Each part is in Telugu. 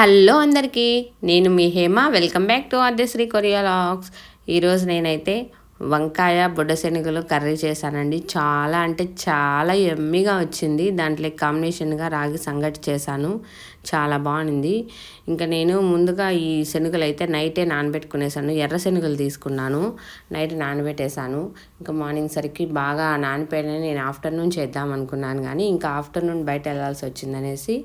హలో అందరికీ నేను మీ Hema. Welcome back to Aadyasri Korea logs. ఈరోజు నేనైతే వంకాయ బుడ్డ శనగలు కర్రీ చేశానండి. చాలా అంటే చాలా ఎమ్మిగా వచ్చింది. దాంట్లో కాంబినేషన్గా రాగి సంగటి చేశాను. చాలా బాగుంది. ఇంకా నేను ముందుగా ఈ శనగలు అయితే నైటే నానబెట్టుకునేసాను. ఎర్ర శనగలు తీసుకున్నాను. నైట్ నానబెట్టేశాను. ఇంకా మార్నింగ్ సరికి బాగా నానిపోయిన నేను ఆఫ్టర్నూన్ చేద్దాం అనుకున్నాను కానీ ఇంకా ఆఫ్టర్నూన్ బయట వెళ్ళాల్సి వచ్చిందనేసి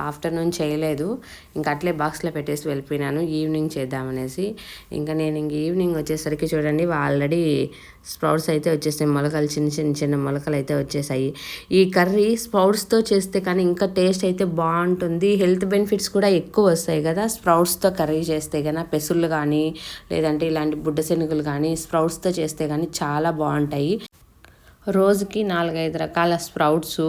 ఆఫ్టర్నూన్ చేయలేదు. ఇంకా అట్లే బాక్స్లో పెట్టేసి వెళ్ళిపోయినాను. ఈవినింగ్ చేద్దామనేసి ఇంకా నేను ఇంక ఈవినింగ్ వచ్చేసరికి చూడండి ఆల్రెడీ స్ప్రౌట్స్ అయితే వచ్చేసాయి. మొలకలు చిన్న చిన్న చిన్న మొలకలు అయితే వచ్చేసాయి. ఈ కర్రీ స్ప్రౌట్స్తో చేస్తే కానీ ఇంకా టేస్ట్ అయితే బాగుంటుంది. హెల్త్ బెనిఫిట్స్ కూడా ఎక్కువ వస్తాయి కదా. స్ప్రౌట్స్తో కర్రీ చేస్తే కానీ పెసుళ్ళు కానీ లేదంటే ఇలాంటి బుడ్డ శనుగులు కానీ స్ప్రౌట్స్తో చేస్తే కానీ చాలా బాగుంటాయి. రోజుకి నాలుగైదు రకాల స్ప్రౌట్స్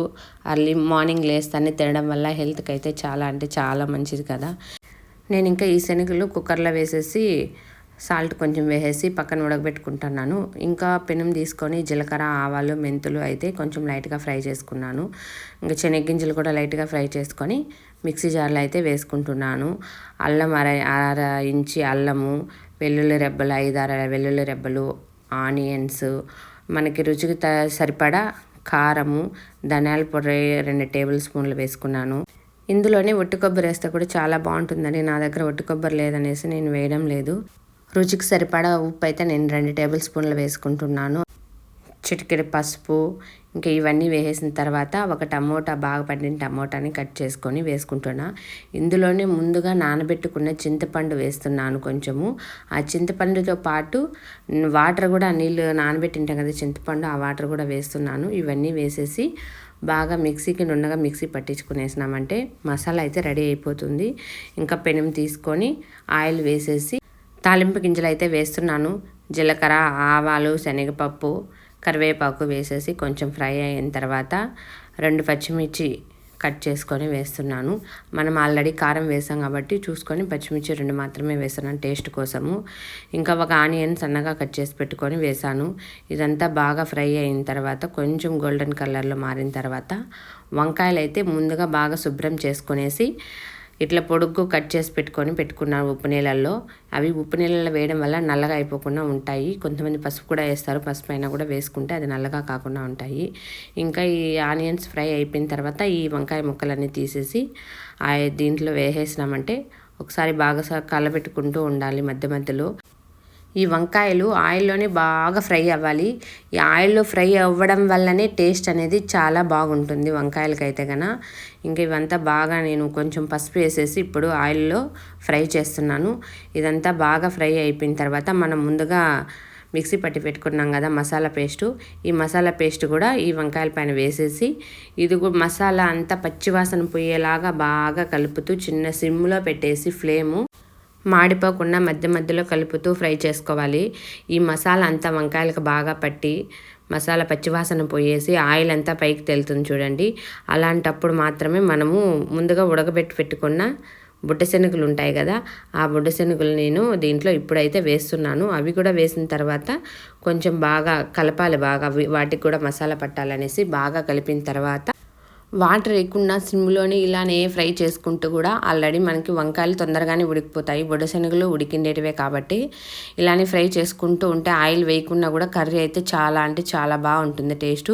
అర్లీ మార్నింగ్ లేస్తానే తినడం వల్ల హెల్త్కి అయితే చాలా అంటే చాలా మంచిది కదా. నేను ఇంకా ఈ శనగలు కుక్కర్లో వేసేసి సాల్ట్ కొంచెం వేసేసి పక్కన ఉడకబెట్టుకుంటున్నాను. ఇంకా పెనం తీసుకొని జీలకర్ర ఆవాలు మెంతులు అయితే కొంచెం లైట్గా ఫ్రై చేసుకున్నాను. ఇంకా శనగ్గింజలు కూడా లైట్గా ఫ్రై చేసుకొని మిక్సీ జార్లో అయితే వేసుకుంటున్నాను. అల్లం అర అర ఇంచి అల్లము వెల్లుల్లి రెబ్బలు ఐదారు వెల్లుల్లి రెబ్బలు ఆనియన్స్ మనకి రుచికి త సరిపడా కారము ధనియాల పొడి రెండు టేబుల్ స్పూన్లు వేసుకున్నాను. ఇందులోనే ఒట్టి కొబ్బరి వేస్తే కూడా చాలా బాగుంటుందని నా దగ్గర ఒట్టి కొబ్బరి లేదనేసి నేను వేయడం లేదు. రుచికి సరిపడా ఉప్పు అయితే నేను రెండు టేబుల్ స్పూన్లు వేసుకుంటున్నాను. చిటికెడు పసుపు ఇంకా ఇవన్నీ వేసేసిన తర్వాత ఒక టమోటా బాగా పండిన టమోటాని కట్ చేసుకొని వేసుకుంటున్నా. ఇందులోనే ముందుగా నానబెట్టుకున్న చింతపండు వేస్తున్నాను కొంచెము. ఆ చింతపండుతో పాటు వాటర్ కూడా నీళ్ళు నానబెట్టింటాం కదా చింతపండు ఆ వాటర్ కూడా వేస్తున్నాను. ఇవన్నీ వేసేసి బాగా మిక్సీకి నుండగా మిక్సీ పట్టించుకునేసినామంటే మసాలా అయితే రెడీ అయిపోతుంది. ఇంకా పెనం తీసుకొని ఆయిల్ వేసేసి తాలింపు గింజలు అయితే వేస్తున్నాను. జీలకర్ర ఆవాలు శనగపప్పు కరివేపాకు వేసేసి కొంచెం ఫ్రై అయిన తర్వాత రెండు పచ్చిమిర్చి కట్ చేసుకొని వేస్తున్నాను. మనం ఆల్రెడీ కారం వేసాం కాబట్టి చూసుకొని పచ్చిమిర్చి రెండు మాత్రమే వేస్తున్నాను టేస్ట్ కోసము. ఇంకా ఒక ఆనియన్ సన్నగా కట్ చేసి పెట్టుకొని వేసాను. ఇదంతా బాగా ఫ్రై అయిన తర్వాత కొంచెం గోల్డెన్ కలర్లో మారిన తర్వాత వంకాయలు అయితే ముందుగా బాగా శుభ్రం చేసుకునేసి ఇట్లా పొడుగ్గు కట్ చేసి పెట్టుకొని పెట్టుకున్నాను ఉప్పు నీళ్ళల్లో. అవి ఉప్పు నీళ్ళల్లో వేయడం వల్ల నల్లగా అయిపోకుండా ఉంటాయి. కొంతమంది పసుపు కూడా వేస్తారు. పసుపు అయినా కూడా వేసుకుంటే అది నల్లగా కాకుండా ఉంటాయి. ఇంకా ఈ ఆనియన్స్ ఫ్రై అయిపోయిన తర్వాత ఈ వంకాయ ముక్కలన్నీ తీసేసి దీంట్లో వేసేసినామంటే ఒకసారి బాగా కలబెట్టుకుంటూ ఉండాలి మధ్య మధ్యలో. ఈ వంకాయలు ఆయిల్లోనే బాగా ఫ్రై అవ్వాలి. ఈ ఆయిల్లో ఫ్రై అవ్వడం వల్లనే టేస్ట్ అనేది చాలా బాగుంటుంది వంకాయలకైతే కన ఇంకా ఇవంతా బాగా నేను కొంచెం పసుపు వేసేసి ఇప్పుడు ఆయిల్లో ఫ్రై చేస్తున్నాను. ఇదంతా బాగా ఫ్రై అయిపోయిన తర్వాత మనం ముందుగా మిక్సీ పట్టి పెట్టుకున్నాం కదా మసాలా పేస్టు. ఈ మసాలా పేస్ట్ కూడా ఈ వంకాయల పైన వేసేసి ఇది కూడా మసాలా అంతా పచ్చివాసన పోయేలాగా బాగా కలుపుతూ చిన్న సిమ్లో పెట్టేసి ఫ్లేము మాడిపోకుండా మధ్య మధ్యలో కలుపుతూ ఫ్రై చేసుకోవాలి. ఈ మసాలా అంతా వంకాయలకు బాగా పట్టి మసాలా పచ్చివాసన పోయేసి ఆయిల్ అంతా పైకి తెలుతుంది చూడండి. అలాంటప్పుడు మాత్రమే మనము ముందుగా ఉడకబెట్టి పెట్టుకున్న బుడ్డ శనగలు ఉంటాయి కదా ఆ బుడ్డ శనగలు నేను దీంట్లో ఇప్పుడైతే వేస్తున్నాను. అవి కూడా వేసిన తర్వాత కొంచెం బాగా కలపాలి బాగా వాటికి కూడా మసాలా పట్టాలనేసి బాగా కలిపిన తర్వాత వాటర్ వేయకుండా సిమ్లోనే ఇలానే ఫ్రై చేసుకుంటూ కూడా ఆల్రెడీ మనకి వంకాయలు తొందరగానే ఉడికిపోతాయి. బొడశనగలు ఉడికిండేటివే కాబట్టి ఇలానే ఫ్రై చేసుకుంటూ ఉంటే ఆయిల్ వేయకుండా కూడా కర్రీ అయితే చాలా అంటే చాలా బాగుంటుంది టేస్ట్.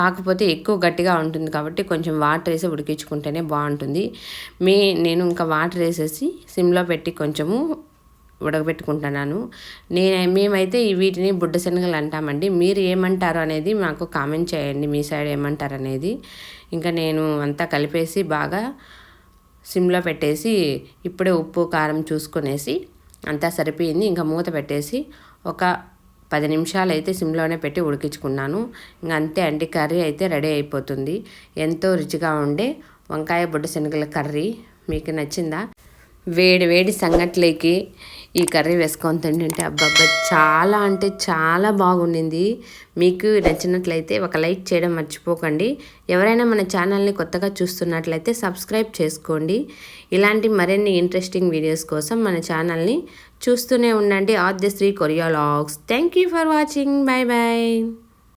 కాకపోతే ఎక్కువ గట్టిగా ఉంటుంది కాబట్టి కొంచెం వాటర్ వేసి ఉడికించుకుంటేనే బాగుంటుంది. మే నేను ఇంకా వాటర్ వేసేసి సిమ్లో పెట్టి కొంచెము ఉడకబెట్టుకుంటున్నాను. నేను మేమైతే వీటిని బుడ్డ శనగలు అంటామండి. మీరు ఏమంటారు అనేది మాకు కామెంట్ చేయండి. మీ సైడ్ ఏమంటారు అనేది. ఇంకా నేను అంతా కలిపేసి బాగా సిమ్లో పెట్టేసి ఇప్పుడే ఉప్పు కారం చూసుకునేసి అంతా సరిపోయింది. ఇంకా మూత పెట్టేసి ఒక పది నిమిషాలు అయితే సిమ్లోనే పెట్టి ఉడికించుకున్నాను. ఇంకా అంతే అండి. కర్రీ అయితే రెడీ అయిపోతుంది. ఎంతో రుచిగా ఉండే వంకాయ బుడ్డ శనగల కర్రీ. మీకు నచ్చిందా? వేడి వేడి సంగట్లేకి ఈ కర్రీ వేసుకొని తింటుంటే అబ్బాబ్బా చాలా అంటే చాలా బాగుండింది. మీకు నచ్చినట్లయితే ఒక లైక్ చేయడం మర్చిపోకండి. ఎవరైనా మన ఛానల్ని కొత్తగా చూస్తున్నట్లయితే సబ్స్క్రైబ్ చేసుకోండి. ఇలాంటి మరిన్ని ఇంట్రెస్టింగ్ వీడియోస్ కోసం మన ఛానల్ని చూస్తూనే ఉండండి. Aadyasri Korea logs. Thank you for watching. Bye bye